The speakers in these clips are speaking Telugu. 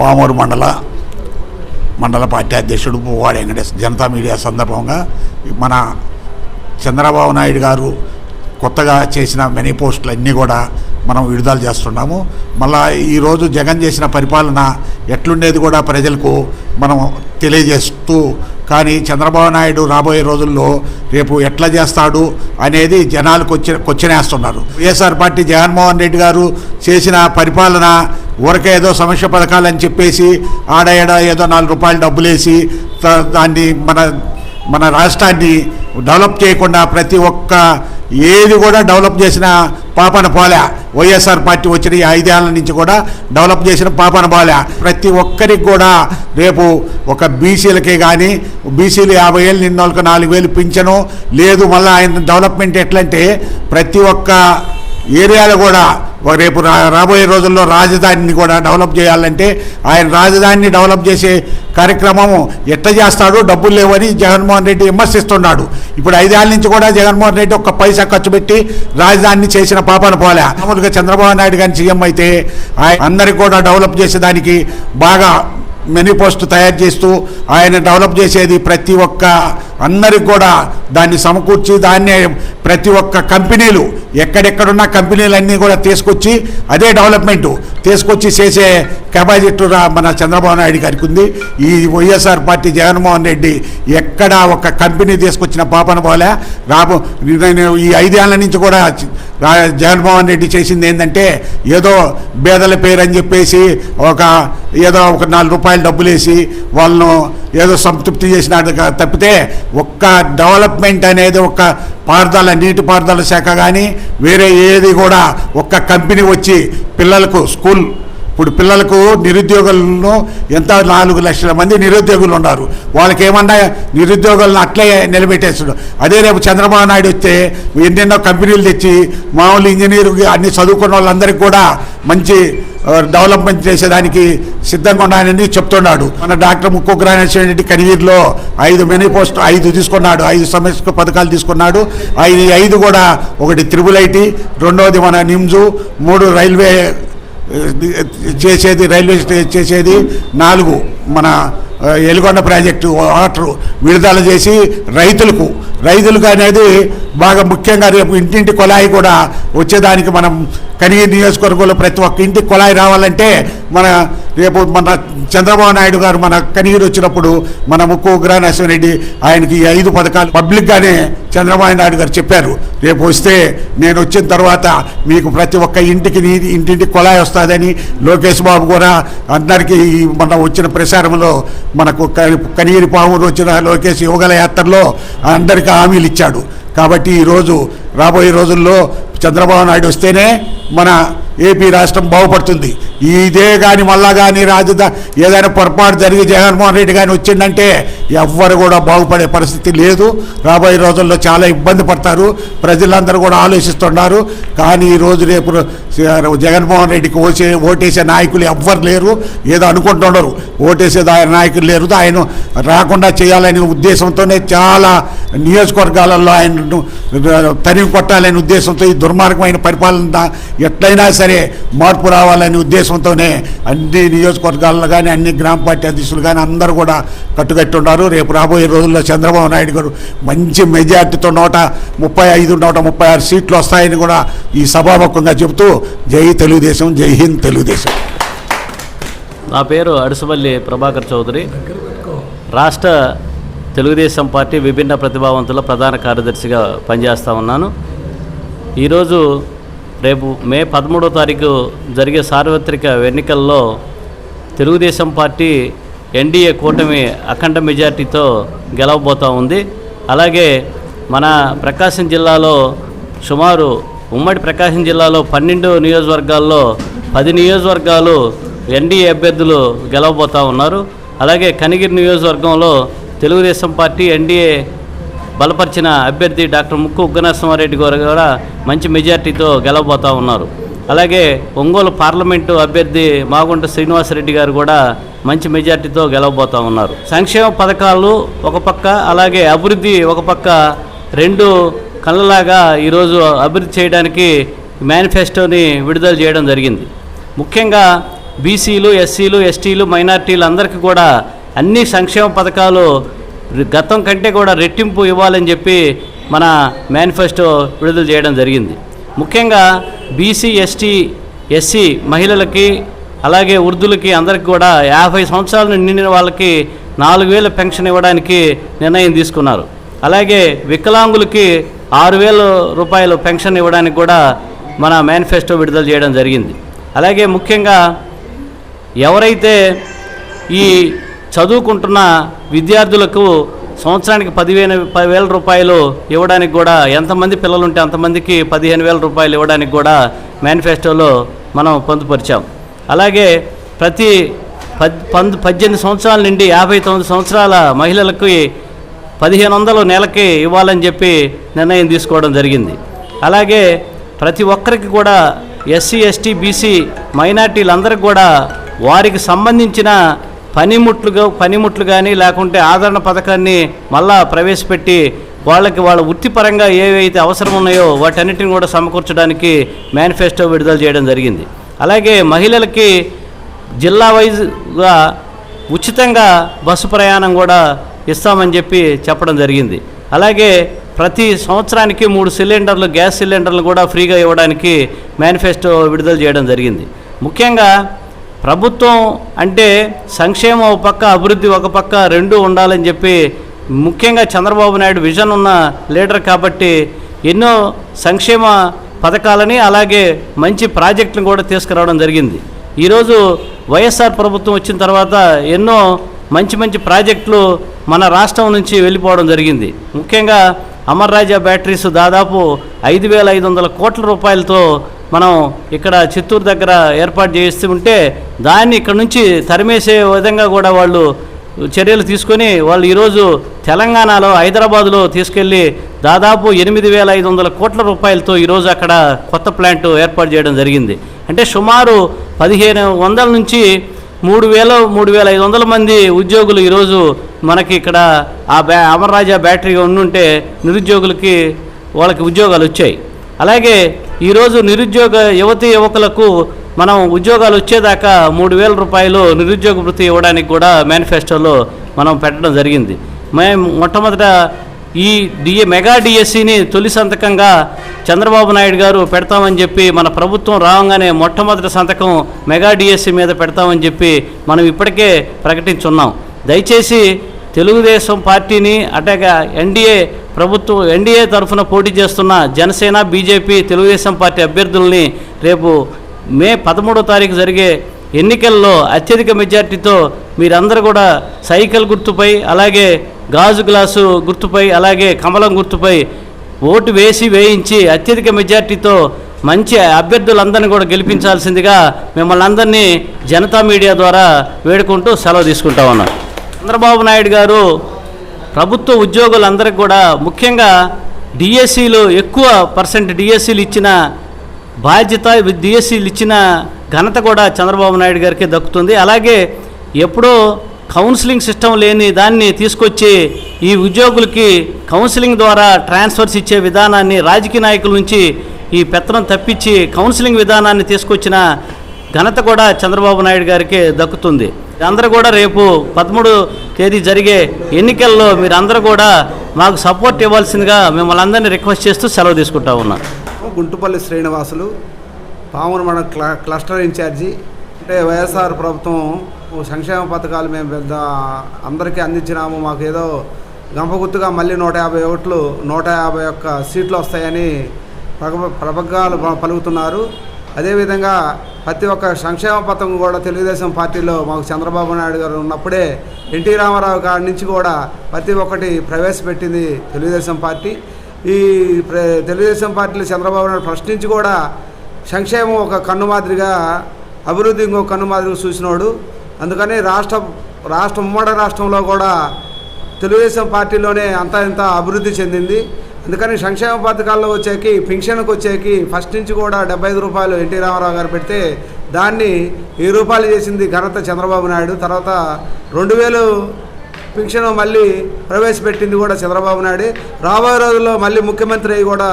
పామూరు మండల మండల పార్టీ అధ్యక్షుడు పువ్వాడ వెంకటేశ్వర జనతా మీడియా సందర్భంగా మన చంద్రబాబు నాయుడు గారు కొత్తగా చేసిన మెనీ పోస్టులు అన్నీ కూడా మనం విడుదల చేస్తున్నాము. మళ్ళా ఈరోజు జగన్ చేసిన పరిపాలన ఎట్లుండేది కూడా ప్రజలకు మనం తెలియజేస్తూ కానీ చంద్రబాబు నాయుడు రాబోయే రోజుల్లో రేపు ఎట్లా చేస్తాడు అనేది జనాలు కొచ్చి కొచ్చినేస్తున్నారు వైఎస్ఆర్ పార్టీ జగన్మోహన్ రెడ్డి గారు చేసిన పరిపాలన ఊరకే ఏదో సమస్య పథకాలని చెప్పేసి ఆడ ఏడ ఏదో నాలుగు రూపాయలు డబ్బులేసి దాన్ని మన మన రాష్ట్రాన్ని డెవలప్ చేయకుండా ప్రతి ఒక్క ఏది కూడా డెవలప్ చేసిన పాపన పోలే వైఎస్ఆర్ పార్టీ వచ్చిన ఈ ఐదేళ్ళ నుంచి కూడా డెవలప్ చేసిన పాపన పోలే ప్రతి ఒక్కరికి కూడా రేపు ఒక బీసీలకే కానీ బీసీలు యాభై ఏళ్ళు నిన్నోళ్ళకి నాలుగు వేలు పింఛను లేదు మళ్ళీ ఆయన డెవలప్మెంట్ ఎట్లంటే ప్రతి ఒక్క ఏరియాలో కూడా రేపు రా రాబోయే రోజుల్లో రాజధానిని కూడా డెవలప్ చేయాలంటే ఆయన రాజధానిని డెవలప్ చేసే కార్యక్రమము ఎట్లా చేస్తాడు డబ్బులు లేవని జగన్మోహన్ రెడ్డి విమర్శిస్తున్నాడు. ఇప్పుడు ఐదేళ్ళ నుంచి కూడా జగన్మోహన్ రెడ్డి ఒక్క పైసా ఖర్చు పెట్టి రాజధానిని చేసిన పాపన పోలే. మామూలుగా చంద్రబాబు నాయుడు గారిని సీఎం అయితే ఆయన అందరికి కూడా డెవలప్ చేసేదానికి బాగా మెనీ పోస్ట్ తయారు చేస్తూ ఆయన డెవలప్ చేసేది ప్రతి ఒక్క అందరికి కూడా దాన్ని సమకూర్చి దాన్ని ప్రతి ఒక్క కంపెనీలు ఎక్కడెక్కడున్న కంపెనీలన్నీ కూడా తీసుకొచ్చి అదే డెవలప్మెంట్ తీసుకొచ్చి చేసే కెపాసిటీ మన చంద్రబాబు నాయుడు గారికి ఉంది. ఈ వైఎస్ఆర్ పార్టీ జగన్మోహన్ రెడ్డి ఎక్కడ ఒక కంపెనీ తీసుకొచ్చిన పాపన పోలే. రాబో నేను ఈ ఐదేళ్ళ నుంచి కూడా జగన్మోహన్ రెడ్డి చేసింది ఏంటంటే ఏదో బేదల పేరు అని చెప్పేసి ఒక ఏదో ఒక నాలుగు రూపాయలు డబ్బులేసి వాళ్ళను ఏదో సంతృప్తి చేసిన తప్పితే ఒక్క డెవలప్మెంట్ అనేది ఒక్క పారుదల నీటిపారుదల శాఖ కానీ వేరే ఏది కూడా ఒక్క కంపెనీ వచ్చి పిల్లలకు స్కూల్ ఇప్పుడు పిల్లలకు నిరుద్యోగులను ఎంత నాలుగు లక్షల మంది నిరుద్యోగులు ఉన్నారు? వాళ్ళకి ఏమన్నా నిరుద్యోగులను అట్లే నిలబెట్టేస్తాడు అదే రేపు చంద్రబాబు నాయుడు వస్తే ఎన్నెన్నో కంపెనీలు తెచ్చి మామూలు ఇంజనీర్ అన్ని చదువుకున్న వాళ్ళందరికీ కూడా మంచి డెవలప్మెంట్ చేసేదానికి సిద్ధంగా ఉన్నానని చెప్తున్నాడు. మన డాక్టర్ ముక్కు గ్రానేశ్వర రెడ్డి కనివీర్లో ఐదు మెనీ పోస్ట్ ఐదు తీసుకున్నాడు. ఐదు సమస్య పథకాలు తీసుకున్నాడు. ఐదు ఐదు కూడా ఒకటి త్రిబుల్ ఐటీ రెండవది మన నిమ్జు మూడు రైల్వే చేసేది రైల్వే స్టేషన్ చేసేది నాలుగు మన ఎలుగొండ ప్రాజెక్టు వాటర్ విడుదల చేసి రైతులకు రైతులకు అనేది బాగా ముఖ్యంగా రేపు ఇంటింటి కొలాయి కూడా వచ్చేదానికి మనం కనిగి నియోజకవర్గంలో ప్రతి ఒక్క ఇంటికి కుళాయి రావాలంటే మన రేపు మన చంద్రబాబు నాయుడు గారు మన కనిగిరి వచ్చినప్పుడు మన ముక్కు రెడ్డి ఆయనకి ఈ ఐదు పథకాలు పబ్లిక్గానే చంద్రబాబు నాయుడు గారు చెప్పారు. రేపు వస్తే నేను వచ్చిన తర్వాత మీకు ప్రతి ఒక్క ఇంటికి నీ ఇంటింటికి కుళాయి వస్తుందని లోకేష్ బాబు కూడా అందరికీ మన వచ్చిన ప్రసారంలో మనకు క- కనిగిరి పాములు వచ్చిన లోకేష్ యువగల యాత్రలో అందరికీ హామీలు ఇచ్చాడు. కాబట్టి ఈరోజు రాబోయే రోజుల్లో చంద్రబాబు నాయుడు వస్తేనే మన ఏపీ రాష్ట్రం బాగుపడుతుంది. ఇదే కానీ మళ్ళా కానీ రాజధాని ఏదైనా పొరపాటు జరిగి జగన్మోహన్ రెడ్డి కానీ వచ్చిందంటే ఎవ్వరు కూడా బాగుపడే పరిస్థితి లేదు. రాబోయే రోజుల్లో చాలా ఇబ్బంది పడతారు. ప్రజలందరూ కూడా ఆలోచిస్తున్నారు. కానీ ఈ రోజు రేపు జగన్మోహన్ రెడ్డికి ఓసే ఓటేసే నాయకులు ఎవ్వరు లేరు. ఏదో అనుకుంటున్నారు ఓటేసే దా- నాయకులు లేరు. ఆయన రాకుండా చేయాలనే ఉద్దేశంతోనే చాలా నియోజకవర్గాలలో ఆయనను తరిమి కొట్టాలనే ఉద్దేశంతో ఈ దుర్మార్గమైన పరిపాలన ఎట్లయినా సరే మార్పు రావాలనే ఉద్దేశంతోనే అన్ని నియోజకవర్గాల్లో కానీ అన్ని గ్రామ పార్టీ అధ్యక్షులు కానీ అందరూ కూడా కట్టుకట్టి ఉన్నారు రేపు రాబోయే రోజుల్లో చంద్రబాబు నాయుడు గారు మంచి మెజార్టీతో నూట ముప్పై ఐదు నూట ముప్పై ఆరు సీట్లు వస్తాయని కూడా ఈ సభాముఖంగా చెబుతూ జై తెలుగుదేశం జై హింద్ తెలుగుదేశం. నా పేరు అడుసుమల్లి ప్రభాకర్ చౌదరి. రాష్ట్ర తెలుగుదేశం పార్టీ విభిన్న ప్రతిభావంతుల ప్రధాన కార్యదర్శిగా పనిచేస్తూ ఉన్నాను. ఈరోజు రేపు మే పదమూడో తారీఖు జరిగే సార్వత్రిక ఎన్నికల్లో తెలుగుదేశం పార్టీ ఎన్డీఏ కూటమి అఖండ మెజార్టీతో గెలవబోతూ ఉంది. అలాగే మన ప్రకాశం జిల్లాలో సుమారు ఉమ్మడి ప్రకాశం జిల్లాలో పన్నెండు నియోజకవర్గాల్లో పది నియోజకవర్గాలు ఎన్డీఏ అభ్యర్థులు గెలవబోతూ ఉన్నారు. అలాగే కనిగిరి నియోజకవర్గంలో తెలుగుదేశం పార్టీ ఎన్డీఏ బలపరిచిన అభ్యర్థి డాక్టర్ ముక్కు ఉగ్గనరసింహారెడ్డి గారు కూడా మంచి మెజార్టీతో గెలవబోతూ ఉన్నారు. అలాగే ఒంగోలు పార్లమెంటు అభ్యర్థి మాగుంట శ్రీనివాసరెడ్డి గారు కూడా మంచి మెజార్టీతో గెలవబోతూ ఉన్నారు. సంక్షేమ పథకాలు ఒక పక్క అలాగే అభివృద్ధి ఒక పక్క రెండు కళ్ళలాగా ఈరోజు అభివృద్ధి చేయడానికి మేనిఫెస్టోని విడుదల చేయడం జరిగింది. ముఖ్యంగా బీసీలు ఎస్సీలు ఎస్టీలు మైనార్టీలు అందరికీ కూడా అన్ని సంక్షేమ పథకాలు గతం కంటే కూడా రెట్టింపు ఇవ్వాలని చెప్పి మన మేనిఫెస్టో విడుదల చేయడం జరిగింది. ముఖ్యంగా బీసీ ఎస్టీ ఎస్సీ మహిళలకి అలాగే వృద్ధులకి అందరికి కూడా యాభై సంవత్సరాలు నిండిన వాళ్ళకి నాలుగు వేల పెన్షన్ ఇవ్వడానికి నిర్ణయం తీసుకున్నారు. అలాగే వికలాంగులకి ఆరు వేల రూపాయలు పెన్షన్ ఇవ్వడానికి కూడా మన మేనిఫెస్టో విడుదల చేయడం జరిగింది. అలాగే ముఖ్యంగా ఎవరైతే ఈ చదువుకుంటున్న విద్యార్థులకు సంవత్సరానికి పదివేల పదివేల రూపాయలు ఇవ్వడానికి కూడా ఎంతమంది పిల్లలు ఉంటే అంతమందికి పదిహేను వేల రూపాయలు ఇవ్వడానికి కూడా మేనిఫెస్టోలో మనం పొందుపరిచాం. అలాగే ప్రతి పద్ పద్దెనిమిది సంవత్సరాల నుండి యాభై తొమ్మిది సంవత్సరాల మహిళలకి పదిహేను వందలు నెలకి ఇవ్వాలని చెప్పి నిర్ణయం తీసుకోవడం జరిగింది. అలాగే ప్రతి ఒక్కరికి కూడా ఎస్సీ ఎస్టీ బీసీ మైనార్టీలందరికీ కూడా వారికి సంబంధించిన పనిముట్లు పనిముట్లు కానీ లేకుంటే ఆదరణ పథకాన్ని మళ్ళా ప్రవేశపెట్టి వాళ్ళకి వాళ్ళ వృత్తిపరంగా ఏవైతే అవసరం ఉన్నాయో వాటన్నిటిని కూడా సమకూర్చడానికి మేనిఫెస్టో విడుదల చేయడం జరిగింది. అలాగే మహిళలకి జిల్లా వైజ్గా ఉచితంగా బస్సు ప్రయాణం కూడా ఇస్తామని చెప్పి చెప్పడం జరిగింది. అలాగే ప్రతి సంవత్సరానికి మూడు సిలిండర్లు గ్యాస్ సిలిండర్లు కూడా ఫ్రీగా ఇవ్వడానికి మేనిఫెస్టో విడుదల చేయడం జరిగింది. ముఖ్యంగా ప్రభుత్వం అంటే సంక్షేమం ఒక పక్క అభివృద్ధి ఒక పక్క రెండు ఉండాలని చెప్పి ముఖ్యంగా చంద్రబాబు నాయుడు విజన్ ఉన్న లీడర్ కాబట్టి ఎన్నో సంక్షేమ పథకాలని అలాగే మంచి ప్రాజెక్టులను కూడా తీసుకురావడం జరిగింది. ఈరోజు వైఎస్ఆర్ ప్రభుత్వం వచ్చిన తర్వాత ఎన్నో మంచి మంచి ప్రాజెక్టులు మన రాష్ట్రం నుంచి వెళ్ళిపోవడం జరిగింది. ముఖ్యంగా అమర్ రాజా బ్యాటరీస్ దాదాపు ఐదు వేల ఐదు వందల కోట్ల రూపాయలతో మనం ఇక్కడ చిత్తూరు దగ్గర ఏర్పాటు చేస్తూ ఉంటే దాన్ని ఇక్కడ నుంచి తరిమేసే విధంగా కూడా వాళ్ళు చర్యలు తీసుకొని వాళ్ళు ఈరోజు తెలంగాణలో హైదరాబాద్లో తీసుకెళ్ళి దాదాపు ఎనిమిది వేల ఐదు వందల కోట్ల రూపాయలతో ఈరోజు అక్కడ కొత్త ప్లాంట్ ఏర్పాటు చేయడం జరిగింది. అంటే సుమారు పదిహేను వందల నుంచి మూడు వేల మూడు వేల ఐదు వందల మంది ఉద్యోగులు ఈరోజు మనకి ఇక్కడ ఆ బ్యా అమర్రాజా బ్యాటరీ ఉండుంటే నిరుద్యోగులకి వాళ్ళకి ఉద్యోగాలు వచ్చాయి. అలాగే ఈరోజు నిరుద్యోగ యువతి యువకులకు మనం ఉద్యోగాలు వచ్చేదాకా మూడు వేల రూపాయలు నిరుద్యోగ వృత్తి ఇవ్వడానికి కూడా మేనిఫెస్టోలో మనం పెట్టడం జరిగింది. మేము మొట్టమొదట ఈ డిఏ మెగా డిఎస్సిని తొలి సంతకంగా చంద్రబాబు నాయుడు గారు పెడతామని చెప్పి మన ప్రభుత్వం రావంగానే మొట్టమొదటి సంతకం మెగా డిఎస్సి మీద పెడతామని చెప్పి మనం ఇప్పటికే ప్రకటించున్నాం. దయచేసి తెలుగుదేశం పార్టీని అటగా ఎన్డీఏ ప్రభుత్వం ఎన్డీఏ తరఫున పోటీ చేస్తున్న జనసేన బీజేపీ తెలుగుదేశం పార్టీ అభ్యర్థుల్ని రేపు మే పదమూడో తారీఖు జరిగే ఎన్నికల్లో అత్యధిక మెజార్టీతో మీరందరూ కూడా సైకిల్ గుర్తుపై అలాగే గాజు గ్లాసు గుర్తుపై అలాగే కమలం గుర్తుపై ఓటు వేసి వేయించి అత్యధిక మెజార్టీతో మంచి అభ్యర్థులందరినీ కూడా గెలిపించాల్సిందిగా మిమ్మల్ని అందరినీ జనతా మీడియా ద్వారా వేడుకుంటూ సెలవు తీసుకుంటా ఉన్నాను చంద్రబాబు నాయుడు గారు ప్రభుత్వ ఉద్యోగులందరికీ కూడా ముఖ్యంగా డిఎస్సీలు ఎక్కువ పర్సెంట్ డిఎస్సీలు ఇచ్చిన బాధ్యత డిఎస్సీలు ఇచ్చిన ఘనత కూడా చంద్రబాబు నాయుడు గారికి దక్కుతుంది. అలాగే ఎప్పుడో కౌన్సిలింగ్ సిస్టమ్ లేని దాన్ని తీసుకొచ్చి ఈ ఉద్యోగులకి కౌన్సిలింగ్ ద్వారా ట్రాన్స్ఫర్స్ ఇచ్చే విధానాన్ని రాజకీయ నాయకుల నుంచి ఈ పెత్తనం తప్పించి కౌన్సిలింగ్ విధానాన్ని తీసుకొచ్చిన ఘనత కూడా చంద్రబాబు నాయుడు గారికి దక్కుతుంది. అందరూ కూడా రేపు పదమూడు తేదీ జరిగే ఎన్నికల్లో మీరందరూ కూడా మాకు సపోర్ట్ ఇవ్వాల్సిందిగా మిమ్మల్ని అందరినీ రిక్వెస్ట్ చేస్తూ సెలవు తీసుకుంటా ఉన్నాను. గుంటుపల్లి శ్రీనివాసులు పామురు మన క్ల క్లస్టర్ ఇన్ఛార్జి అంటే వైఎస్ఆర్ ప్రభుత్వం సంక్షేమ పథకాలు మేము పెద్ద అందరికీ అందించినాము. మాకు ఏదో గంపగుత్తుగా మళ్ళీ నూట యాభై ఓట్లు నూట యాభై ఒక్క సీట్లు వస్తాయని ప్రభగాలు పలుకుతున్నారు. అదేవిధంగా ప్రతి ఒక్క సంక్షేమ పథకం కూడా తెలుగుదేశం పార్టీలో మాకు చంద్రబాబు నాయుడు గారు ఉన్నప్పుడే ఎన్టీ రామారావు గారి నుంచి కూడా ప్రతి ఒక్కటి ప్రవేశపెట్టింది తెలుగుదేశం పార్టీ. ఈ తెలుగుదేశం పార్టీలో చంద్రబాబు నాయుడు ఫస్ట్ నుంచి కూడా సంక్షేమం ఒక కన్ను మాదిరిగా అభివృద్ధి ఇంకో కన్ను మాదిరిగా చూసినోడు. అందుకని రాష్ట్ర రాష్ట్ర ఉమ్మడి రాష్ట్రంలో కూడా తెలుగుదేశం పార్టీలోనే అంత ఇంత అభివృద్ధి చెందింది. అందుకని సంక్షేమ పథకాల్లో వచ్చేకి పింఛన్కి వచ్చేకి ఫస్ట్ నుంచి కూడా డెబ్బై రూపాయలు ఎన్టీ రామారావు గారు పెడితే దాన్ని వెయ్యి రూపాయలు చేసింది ఘనత చంద్రబాబు నాయుడు. తర్వాత రెండు వేలు పింఛను మళ్ళీ ప్రవేశపెట్టింది కూడా చంద్రబాబు నాయుడు. రాబోయే రోజుల్లో మళ్ళీ ముఖ్యమంత్రి అయి కూడా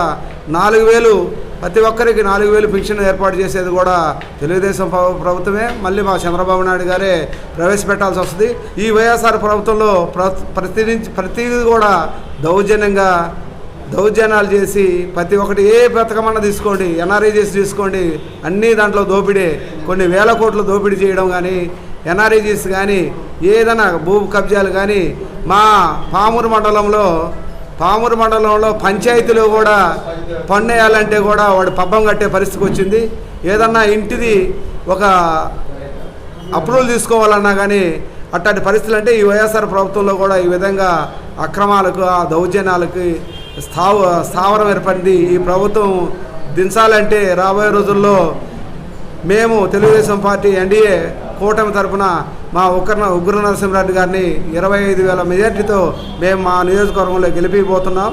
నాలుగు వేలు ప్రతి ఒక్కరికి నాలుగు వేలు పెన్షన్ ఏర్పాటు చేసేది కూడా తెలుగుదేశం ప్రభుత్వమే. మళ్ళీ మా చంద్రబాబు నాయుడు గారే ప్రవేశపెట్టాల్సి వస్తుంది. ఈ వైఎస్ఆర్ ప్రభుత్వంలో ప్ర ప్రతి నుంచి ప్రతిదీ కూడా దౌర్జన్యంగా దౌర్జన్యాలు చేసి ప్రతి ఒక్కటి ఏ బ్రతకమన్నా తీసుకోండి ఎన్ఆర్ఐ చేసి తీసుకోండి అన్నీ దాంట్లో దోపిడీ కొన్ని వేల కోట్లు దోపిడీ చేయడం కానీ ఎన్ఆర్ఈజీస్ కానీ ఏదైనా భూ కబ్జాలు కానీ మా పామూరు మండలంలో పామూరు మండలంలో పంచాయతీలో కూడా పన్నేయాలంటే కూడా వాడు పబ్బం కట్టే పరిస్థితికి వచ్చింది. ఏదన్నా ఇంటిది ఒక అప్రూవల్ తీసుకోవాలన్నా కానీ అట్లాంటి పరిస్థితులు అంటే ఈ వైఎస్ఆర్ ప్రభుత్వంలో కూడా ఈ విధంగా అక్రమాలకు ఆ దౌర్జన్యాలకి స్థావ స్థావరం ఏర్పడింది. ఈ ప్రభుత్వం దించాలంటే రాబోయే రోజుల్లో మేము తెలుగుదేశం పార్టీ ఎన్డీఏ కూటమి తరపున మా ఉగ్ర ఉగ్ర నరసింహరెడ్డి గారిని ఇరవై ఐదు వేల మెజార్టీతో మేము మా నియోజకవర్గంలో గెలిపిపోతున్నాం.